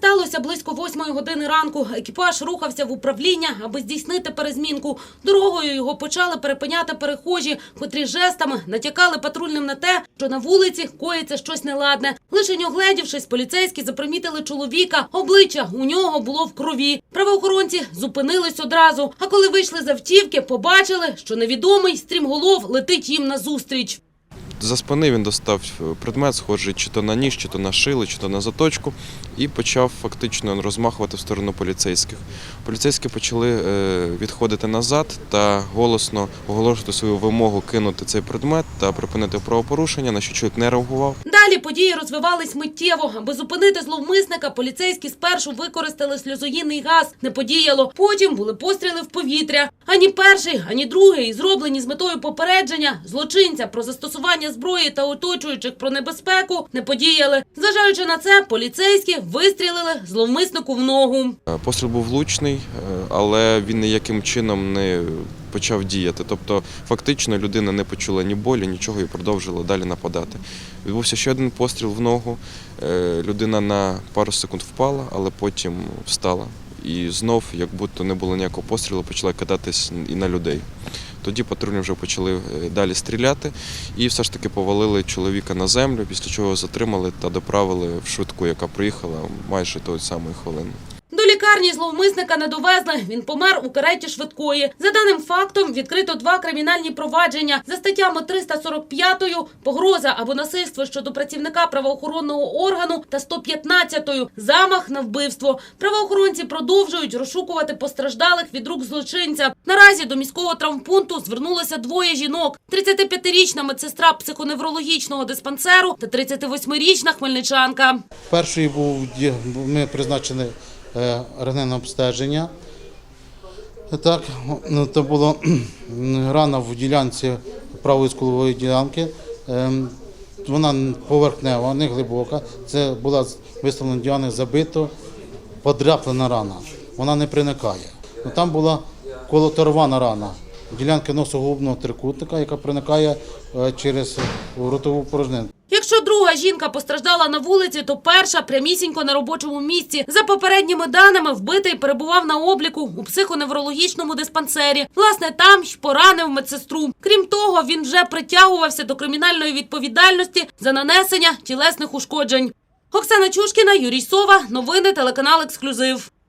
сталося близько восьмої години ранку. Екіпаж рухався в управління, аби здійснити перезмінку. Дорогою його почали перепиняти перехожі, котрі жестами натякали патрульним на те, що на вулиці коїться щось неладне. Лише огледівшись, поліцейські запримітили чоловіка. Обличчя у нього було в крові. Правоохоронці зупинились одразу. А коли вийшли з автівки, побачили, що невідомий стрімголов летить їм назустріч. За спини він достав е, предмет, схожий чи то на ніж, чи то на шили, чи то на заточку, і почав фактично розмахувати в сторону поліцейських. Поліцейські почали е, відходити назад та голосно оголошувати свою вимогу кинути цей предмет та припинити правопорушення, на що чоловік не реагував. Далі події розвивались миттєво. Аби зупинити зловмисника, поліцейські спершу використали сльозогінний газ. Не подіяло. Потім були постріли в повітря. Ані перший, ані другий, зроблені з метою попередження злочинця про застосування зброї та оточуючих про небезпеку, не подіяли. Зважаючи на це, поліцейські вистрілили зловмиснику в ногу. Е, Постріл був влучний, е, але він ніяким чином не почав діяти. Тобто, фактично, людина не почула ні болі, нічого і продовжила далі нападати. Відбувся ще один постріл в ногу. Е, Людина на пару секунд впала, але потім встала. І знов, як будто не було ніякого пострілу, почала кидатись і на людей. Тоді патрульні вже почали е, далі стріляти і все ж таки повалили чоловіка на землю, після чого затримали та доправили в швидку, яка приїхала майже тої самої хвилини. Лікарні зловмисника не довезли. Він помер у кареті швидкої. За даним фактом відкрито два кримінальні провадження за статтями 345 погроза або насильство щодо працівника правоохоронного органу та 115 замах на вбивство. Правоохоронці продовжують розшукувати постраждалих від рук злочинця. Наразі до міського травмпункту звернулося двоє жінок: 35-річна медсестра психоневрологічного диспансеру та 38-річна хмельничанка. Перший був ми призначили е, обстеження. Так, ну, це була рана в ділянці правої скулової ділянки. Ем, Вона поверхнева, не глибока. Це була виставлена діагноз забито, подряплена рана. Вона не приникає. Ну, Там була колоторвана рана. Ділянки носогубного трикутника, яка проникає е, через ротову порожнину. Якщо друга жінка постраждала на вулиці, то перша прямісінько на робочому місці. За попередніми даними, вбитий перебував на обліку у психоневрологічному диспансері. Власне, там й поранив медсестру. Крім того, він вже притягувався до кримінальної відповідальності за нанесення тілесних ушкоджень. Оксана Чушкіна, Юрій Сова. Новини телеканал Ексклюзив.